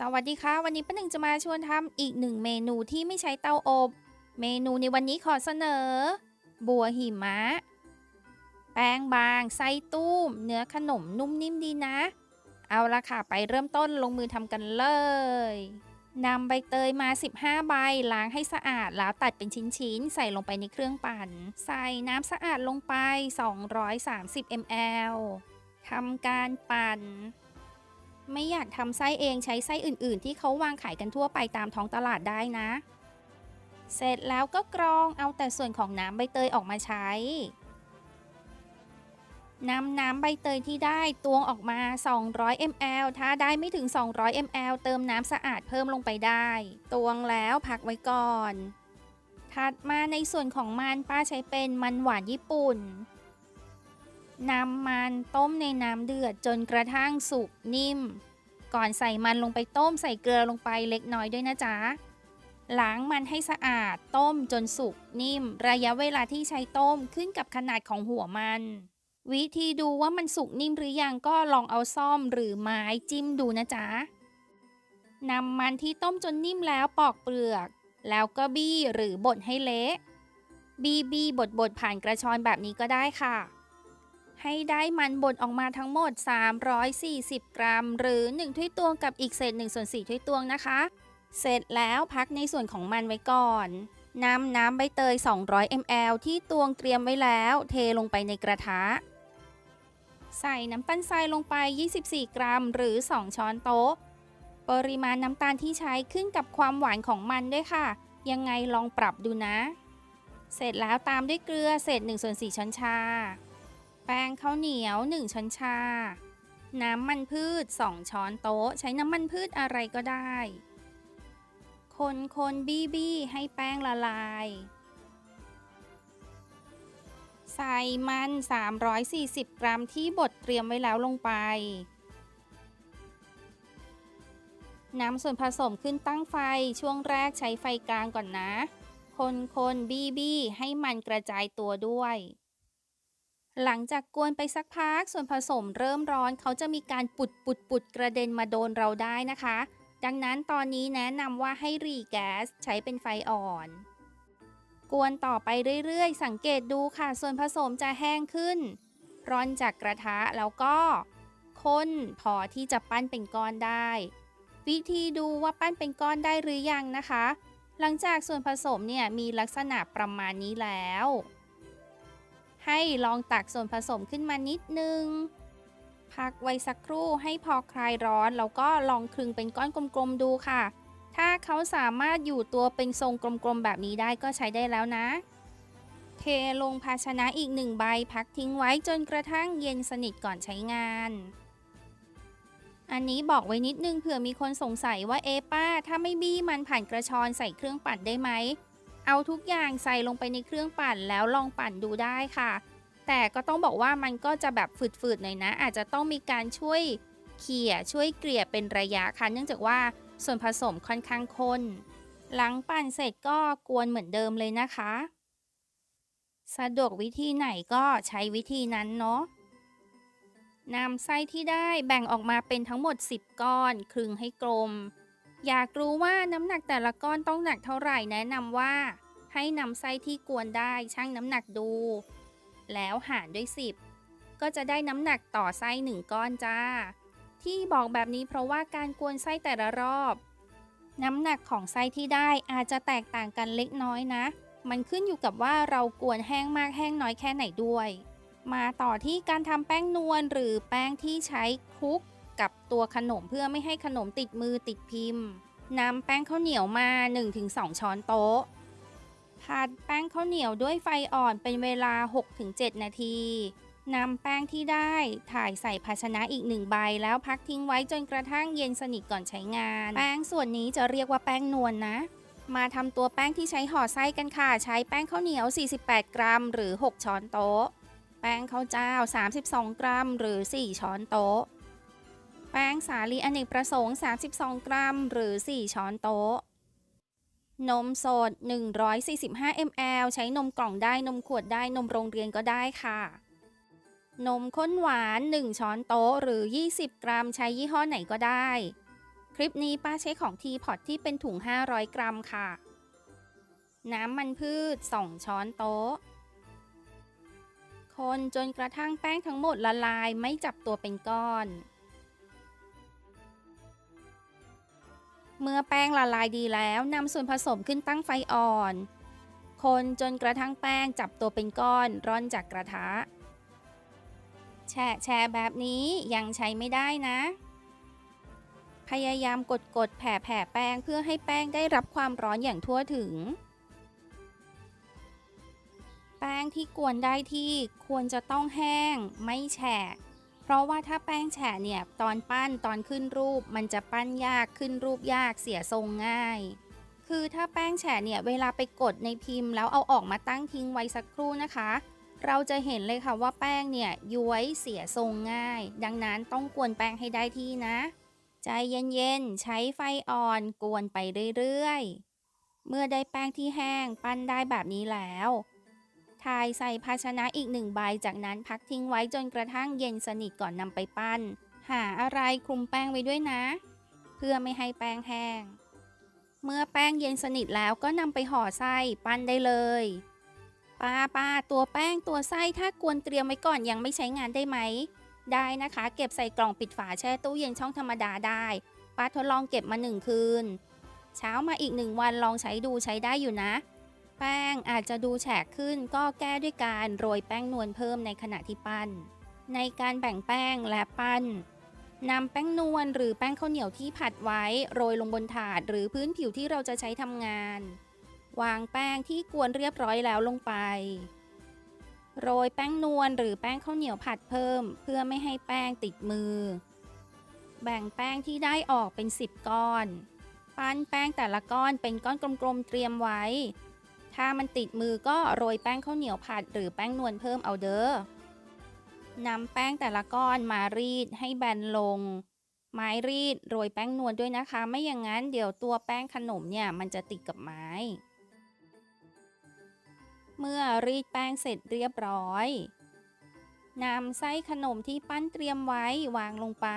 สวัสดีค่ะ วันนี้ป้าหนึ่งจะมาชวนทำอีกหนึ่งเมนูที่ไม่ใช้เตาอบ เมนูในวันนี้ขอเสนอ บัวหิมะ แป้งบาง ไส้ตุ้ม เนื้อขนมนุ่มนิ่มดีนะ เอาละค่ะ ไปเริ่มต้นลงมือทำกันเลยนำใบเตยมา 15 ใบ ล้างให้สะอาด แล้วตัดเป็นชิ้นๆ ใส่ลงไปในเครื่องปั่น ใส่น้ำสะอาดลงไป 230 ml ทำการปั่น ไม่อยากทำไส้เองใช้ไส้อื่นๆ ที่เขาวางขายกันทั่วไปตามท้องตลาดได้นะ เสร็จแล้วก็กรองเอาแต่ส่วนของน้ำใบเตยออกมาใช้นำน้ำใบเตยที่ได้ตวงออกมา 200 ml ถ้าได้ไม่ถึง 200 ml เติมน้ำสะอาดเพิ่มลงไปได้ ตวงแล้วพักไว้ก่อน ถัดมาในส่วนของมันป้าใช้เป็นมันหวานญี่ปุ่น นำมันต้มในน้ำเดือดจนกระทั่งสุกนิ่ม ก่อนใส่มันลงไปต้มใส่เกลือลงไปเล็กน้อยด้วยนะจ๊ะล้างมันให้สะอาดต้มจนสุกนิ่ม ระยะเวลาที่ใช้ต้มขึ้นกับขนาดของหัวมัน วิธีดูว่ามันสุกนิ่มหรือยังก็ลองเอาซ่อมหรือไม้จิ้มดูนะจ๊ะนำมันที่ต้มจนนิ่มแล้วปอกเปลือก แล้วก็บี้หรือบดให้เละ บีบีบดบดผ่านกระชอนแบบนี้ก็ได้ค่ะ ให้ได้มันบดออกมาทั้งหมด 340 กรัม หรือ 1 ถ้วยตวงกับอีกเศษ1ส่วน4ถ้วยตวงนะคะ เสร็จแล้วพักในส่วนของมันไว้ก่อนนำน้ำใบเตย 200 ml ที่ตวงเตรียมไว้แล้ว เทลงไปในกระทะ ใส่น้ำตาลทรายลงไป 24 กรัม หรือ 2 ช้อนโต๊ะ ปริมาณน้ำตาลที่ใช้ขึ้นกับความหวานของมันด้วยค่ะ ยังไงลองปรับดูนะ เสร็จแล้วตามด้วยเกลือเศษ1ส่วน4ช้อนชา แป้งข้าวเหนียว 1 ช้อนชา น้ำมันพืช 2 ช้อนโต๊ะ ใช้น้ำมันพืชอะไรก็ได้ คนคนบี้บี้ให้แป้งละลาย ใส่มัน 340 กรัมที่บดเตรียมไว้แล้วลงไปนำส่วนผสมขึ้นตั้งไฟช่วงแรกใช้ไฟกลางก่อนนะ คนคนบี้บี้ให้มันกระจายตัวด้วย หลังจากกวนไปสักพักส่วนผสมเริ่มร้อนเขาจะมีการปุดปุดปุดกระเด็นมาโดนเราได้นะคะ ดังนั้นตอนนี้แนะนำว่าให้รีแก๊สใช้เป็นไฟอ่อน กวนต่อไปเรื่อยๆ สังเกตดูค่ะ ส่วนผสมจะแห้งขึ้น ร้อนจากกระทะแล้วก็ข้นพอที่จะปั้นเป็นก้อนได้ วิธีดูว่าปั้นเป็นก้อนได้หรือยังนะคะ หลังจากส่วนผสมเนี่ยมีลักษณะประมาณนี้แล้ว ให้ลองตักส่วนผสมขึ้นมานิดนึง พักไว้สักครู่ให้พอคลายร้อน แล้วก็ลองคลึงเป็นก้อนกลมๆดูค่ะ ถ้าเขาสามารถอยู่ตัวเป็นทรงกลมๆแบบนี้ได้ก็ใช้ได้แล้วนะ เทลงภาชนะอีกหนึ่งใบพักทิ้งไว้จนกระทั่งเย็นสนิทก่อนใช้งาน อันนี้บอกไว้นิดนึงเผื่อมีคนสงสัยว่าเอป้า ถ้าไม่บี้มันผ่านกระชอนใส่เครื่องปั่นได้ไหม เอาทุกอย่างใส่ลงไปในเครื่องปั่นแล้วลองปั่นดูได้ค่ะ แต่ก็ต้องบอกว่ามันก็จะแบบฝืดๆหน่อยนะ อาจจะต้องมีการช่วยเขี่ยช่วยเกลี่ยเป็นระยะค่ะ เนื่องจากว่าส่วนผสมค่อนข้างข้น หลังปั่นเสร็จก็กวนเหมือนเดิมเลยนะคะ สะดวกวิธีไหนก็ใช้วิธีนั้นเนาะนำไส้ที่ได้แบ่งออกมาเป็นทั้งหมด 10 ก้อน คลึงให้กลม อยากรู้ว่าน้ำหนักแต่ละก้อนต้องหนักเท่าไหร่แนะนำว่า ให้นำไส้ที่กวนได้ชั่งน้ำหนักดู แล้วหารด้วย 10 ก็จะได้น้ำหนักต่อไส้1ก้อนจ้า ที่บอกแบบนี้เพราะว่าการกวนไส้แต่ละรอบ น้ำหนักของไส้ที่ได้อาจจะแตกต่างกันเล็กน้อยนะ มันขึ้นอยู่กับว่าเรากวนแห้งมากแห้งน้อยแค่ไหนด้วย มาต่อที่การทำแป้งนวลหรือแป้งที่ใช้คลุกกับตัวขนมเพื่อไม่ให้ขนมติดมือติดพิมพ์ นำแป้งข้าวเหนียวมา 1-2 ช้อนโต๊ะ ผัดแป้งข้าวเหนียวด้วยไฟอ่อนเป็นเวลา 6-7 นาทีนำแป้งที่ได้ถ่ายใส่ภาชนะอีกหนึ่งใบ แล้วพักทิ้งไว้จนกระทั่งเย็นสนิทก่อนใช้งาน แป้งส่วนนี้จะเรียกว่าแป้งนวลนนะ มาทำตัวแป้งที่ใช้ห่อไส้กันค่ะ ใช้แป้งข้าวเหนียว 48 กรัม หรือ 6 ช้อนโต๊ะ แป้งข้าวเจ้า 32 กรัม หรือ 4 ช้อนโต๊ะ ป้งสาลีอเนกประสงค์ 32 กรัม หรือ 4 ช้อนโต๊ะ นมสด 145 ml ใช้นมกล่องได้นมขวดได้นมโรงเรียนก็ได้ค่ะ นมข้นหวาน 1 ช้อนโต๊ะ หรือ 20 กรัม ใช้ยี่ห้อไหนก็ได้ คลิปนี้ป้าใช้ของทีพอตที่เป็นถุง 500 กรัมค่ะ น้ำมันพืช 2 ช้อนโต๊ะคนจนกระทั่งแป้งทั้งหมดละลายไม่จับตัวเป็นก้อน เมื่อแป้งละลายดีแล้วนำส่วนผสมขึ้นตั้งไฟอ่อน คนจนกระทั่งแป้งจับตัวเป็นก้อนร่อนจากกระทะแฉะแฉะแบบนี้ยังใช้ไม่ได้นะ พยายามกดกดแผ่แผ่แป้งเพื่อให้แป้งได้รับความร้อนอย่างทั่วถึง แป้งที่กวนได้ที่ควรจะต้องแห้งไม่แฉะ เพราะว่าถ้าแป้งแฉะเนี่ยตอนปั้นตอนขึ้นรูปมันจะปั้นยากขึ้นรูปยากเสียทรงง่าย คือถ้าแป้งแฉะเนี่ยเวลาไปกดในพิมพ์ แล้วเอาออกมาตั้งทิ้งไว้สักครู่นะคะ เราจะเห็นเลยค่ะว่าแป้งเนี่ยย้วยเสียทรงง่าย ดังนั้นต้องกวนแป้งให้ได้ที่นะ ใจเย็นๆใช้ไฟอ่อนกวนไปเรื่อยๆเมื่อได้แป้งที่แห้งปั้นได้แบบนี้แล้ว ทายใส่ภาชนะอีกหนึ่งใบ จากนั้นพักทิ้งไว้จนกระทั่งเย็นสนิทก่อนนำไปปั้น หาอะไรคลุมแป้งไว้ด้วยนะ เพื่อไม่ให้แป้งแห้ง เมื่อแป้งเย็นสนิทแล้วก็นำไปห่อไส้ปั้นได้เลยป้าป้าตัวแป้งตัวไส้ถ้ากวนเตรียมไว้ก่อนยังไม่ใช้งานได้ไหม ได้นะคะ เก็บใส่กล่องปิดฝาแช่ตู้เย็นช่องธรรมดาได้ ป้าทดลองเก็บมาหนึ่งคืน เช้ามาอีกหนึ่งวันลองใช้ดูใช้ได้อยู่นะ แป้งอาจจะดูแฉกขึ้นก็แก้ด้วยการโรยแป้งนวลเพิ่มในขณะที่ปั้น ในการแบ่งแป้งและปั้นนำแป้งนวลหรือแป้งข้าวเหนียวที่ผัดไว้โรยลงบนถาดหรือพื้นผิวที่เราจะใช้ทำงาน วางแป้งที่กวนเรียบร้อยแล้วลงไป โรยแป้งนวลหรือแป้งข้าวเหนียวผัดเพิ่ม เพื่อไม่ให้แป้งติดมือ แบ่งแป้งที่ได้ออกเป็น 10 ก้อน ปั้นแป้งแต่ละก้อนเป็นก้อนกลมๆเตรียมไว้ ถ้ามันติดมือก็โรยแป้งข้าวเหนียวผัดหรือแป้งนวลเพิ่มเอาเด้อนำแป้งแต่ละก้อนมารีดให้แบนลง ไม้รีดโรยแป้งนวลด้วยนะคะ ไม่อย่างนั้นเดี๋ยวตัวแป้งขนมเนี่ยมันจะติดกับไม้ เมื่อรีดแป้งเสร็จเรียบร้อยนำไส้ขนมที่ปั้นเตรียมไว้วางลงไป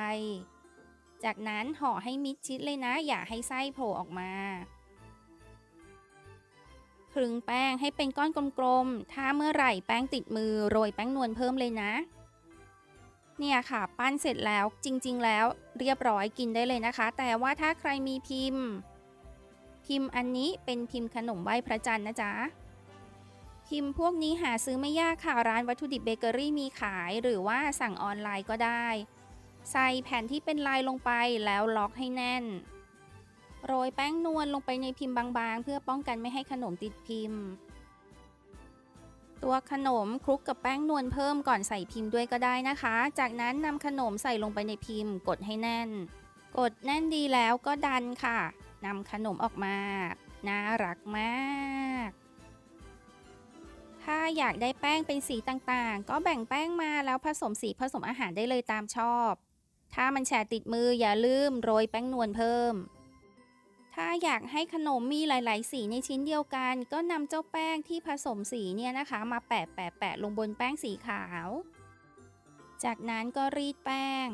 จากนั้นห่อให้มิดชิดเลยนะ อย่าให้ไส้โผล่ออกมา คลึงแป้งให้เป็นก้อนกลมๆ ถ้าเมื่อไหร่แป้งติดมือโรยแป้งนวลเพิ่มเลยนะ เนี่ยค่ะ ปั้นเสร็จแล้วจริงๆ แล้วเรียบร้อยกินได้เลยนะคะ แต่ว่าถ้าใครมีพิมพ์ พิมพ์อันนี้เป็นพิมพ์ขนมไหว้พระจันทร์นะจ๊ะพิมพ์พวกนี้หาซื้อไม่ยากค่ะ ร้านวัตถุดิบเบเกอรี่มีขายหรือว่าสั่งออนไลน์ก็ได้ ใส่แผ่นที่เป็นลายลงไปแล้วล็อกให้แน่น โรยแป้งนวลลงไปในพิมพ์บางๆ เพื่อป้องกันไม่ให้ขนมติดพิมพ์ ตัวขนมคลุกกับแป้งนวลเพิ่มก่อนใส่พิมพ์ด้วยก็ได้นะคะ จากนั้นนำขนมใส่ลงไปในพิมพ์ กดให้แน่น กดแน่นดีแล้วก็ดันค่ะนำขนมออกมา น่ารักมาก ถ้าอยากได้แป้งเป็นสีต่างๆ ก็แบ่งแป้งมาแล้วผสมสีผสมอาหารได้เลยตามชอบ ถ้ามันแฉะติดมืออย่าลืมโรยแป้งนวลเพิ่ม ถ้าอยากให้ขนมมีหลาย ๆ สีในชิ้นเดียวกัน ก็นำเจ้าแป้งที่ผสมสีเนี่ยนะคะ มาแปะแปะแปะลงบนแป้งสีขาว จากนั้นก็รีดแป้ง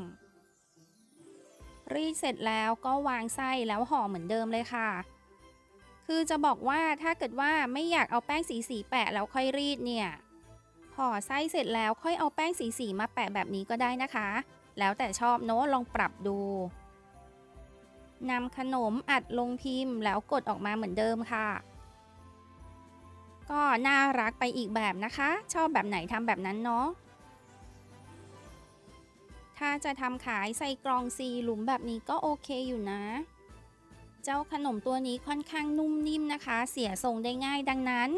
รีดเสร็จแล้วก็วางไส้แล้วห่อเหมือนเดิมเลยค่ะ คือจะบอกว่าถ้าเกิดว่าไม่อยากเอาแป้งสีสีแปะแล้วค่อยรีดเนี่ยห่อไส้เสร็จแล้วค่อยเอาแป้งสีสีมาแปะแบบนี้ก็ได้นะคะ แล้วแต่ชอบโน้ลองปรับดู นำขนมอัดลงพิมพ์ แล้วกดออกมาเหมือนเดิมค่ะ ก็น่ารักไปอีกแบบนะคะ ชอบแบบไหนทำแบบนั้นเนาะถ้าจะทำขายใส่กล่องซีหลุมแบบนี้ก็โอเคอยู่นะ เจ้าขนมตัวนี้ค่อนข้างนุ่มนิ่มนะคะ เสียทรงได้ง่ายดังนั้น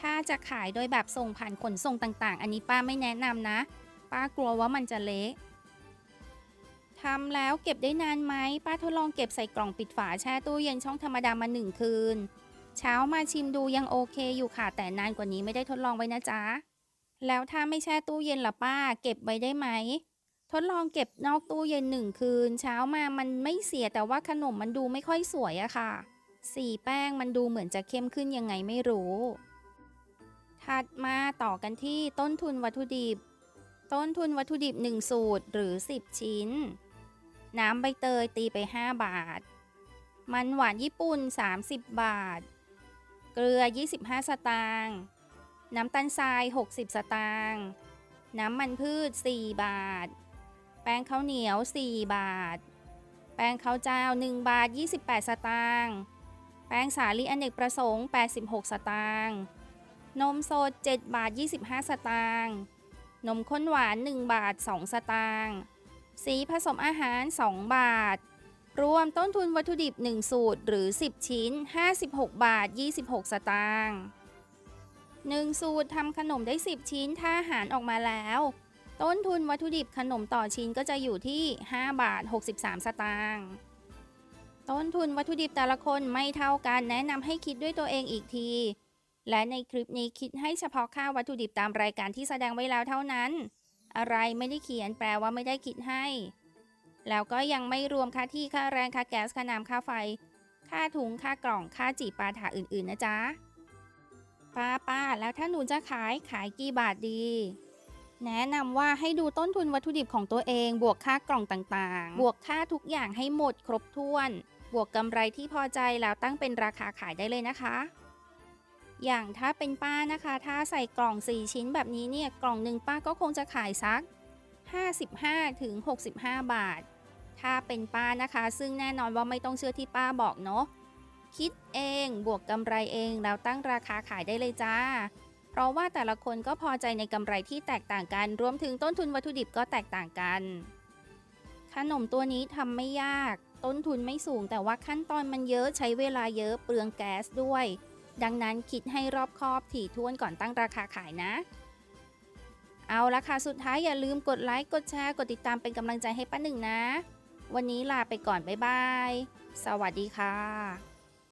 ถ้าจะขายโดยแบบส่งผ่านขนส่งต่างๆ อันนี้ป้าไม่แนะนำนะ ป้ากลัวว่ามันจะเละ ทำแล้วเก็บได้นานไหมป้าทดลองเก็บใส่กล่องปิดฝาแช่ตู้เย็นช่องธรรมดามาหนึ่งคืน เช้ามาชิมดูยังโอเคอยู่ค่ะ แต่นานกว่านี้ไม่ได้ทดลองไว้นะจ๊ะ แล้วถ้าไม่แช่ตู้เย็นล่ะป้า เก็บไว้ได้ไหม ทดลองเก็บนอกตู้เย็นหนึ่งคืน เช้ามามันไม่เสียแต่ว่าขนมมันดูไม่ค่อยสวยอะค่ะ สีแป้งมันดูเหมือนจะเข้มขึ้นยังไงไม่รู้ ถัดมาต่อกันที่ต้นทุนวัตถุดิบ ต้นทุนวัตถุดิบ 1 สูตรหรือ 10 ชิ้น น้ำใบเตยตีไป 5 บาท มันหวานญี่ปุ่น 30 บาท เกลือ 25 สตางค์น้ำตาลทราย 60 สตางค์น้ำมันพืช 4 บาท แป้งข้าวเหนียว 4 บาท แป้งข้าวเจ้า 1 บาท 28 สตางค์แป้งสาลีอเนกประสงค์ 86 สตางค์นมสด 7 บาท 25 สตางค์นมข้นหวาน 1 บาท 2 สตางค์ สีผสมอาหาร 2 บาท รวมต้นทุนวัตถุดิบ 1 สูตรหรือ 10 ชิ้น 56 บาท 26 สตางค์1สูตรทำขนมได้ 10 ชิ้นถ้าหารออกมาแล้ว ต้นทุนวัตถุดิบขนมต่อชิ้นก็จะอยู่ที่ 5 บาท 63 สตางค์ต้นทุนวัตถุดิบแต่ละคนไม่เท่ากันแนะนำให้คิดด้วยตัวเองอีกที และในคลิปนี้คิดให้เฉพาะค่าวัตถุดิบตามรายการที่แสดงไว้แล้วเท่านั้น อะไรไม่ได้เขียนแปลว่าไม่ได้คิดให้ แล้วก็ยังไม่รวมค่าที่ค่าแรงค่าแก๊สค่าน้ำค่าไฟ ค่าถุงค่ากล่องค่าจีปาถาอื่นๆนะจ๊ะป้าป้าแล้วถ้าหนูจะขายขายกี่บาทดี แนะนำว่าให้ดูต้นทุนวัตถุดิบของตัวเอง บวกค่ากล่องต่างๆ บวกค่าทุกอย่างให้หมดครบถ้วน บวกกำไรที่พอใจแล้วตั้งเป็นราคาขายได้เลยนะคะ อย่างถ้าเป็นป้านะคะ ถ้าใส่กล่อง 4 ชิ้นแบบนี้เนี่ย กล่องหนึ่งป้าก็คงจะขายสัก 55ถึง65 บาท ถ้าเป็นป้านะคะ ซึ่งแน่นอนว่าไม่ต้องเชื่อที่ป้าบอกเนาะ คิดเอง บวกกำไรเอง แล้วตั้งราคาขายได้เลยจ้า เพราะว่าแต่ละคนก็พอใจในกำไรที่แตกต่างกัน รวมถึงต้นทุนวัตถุดิบก็แตกต่างกัน ขนมตัวนี้ทำไม่ยาก ต้นทุนไม่สูง แต่ว่าขั้นตอนมันเยอะ ใช้เวลาเยอะ เปลืองแก๊สด้วย ดังนั้นคิดให้รอบคอบถี่ถ้วนก่อนตั้งราคาขายนะ เอาละค่ะสุดท้ายอย่าลืมกดไลค์กดแชร์กดติดตามเป็นกำลังใจให้ป้าหนึ่งนะ วันนี้ลาไปก่อนบ๊ายบาย สวัสดีค่ะ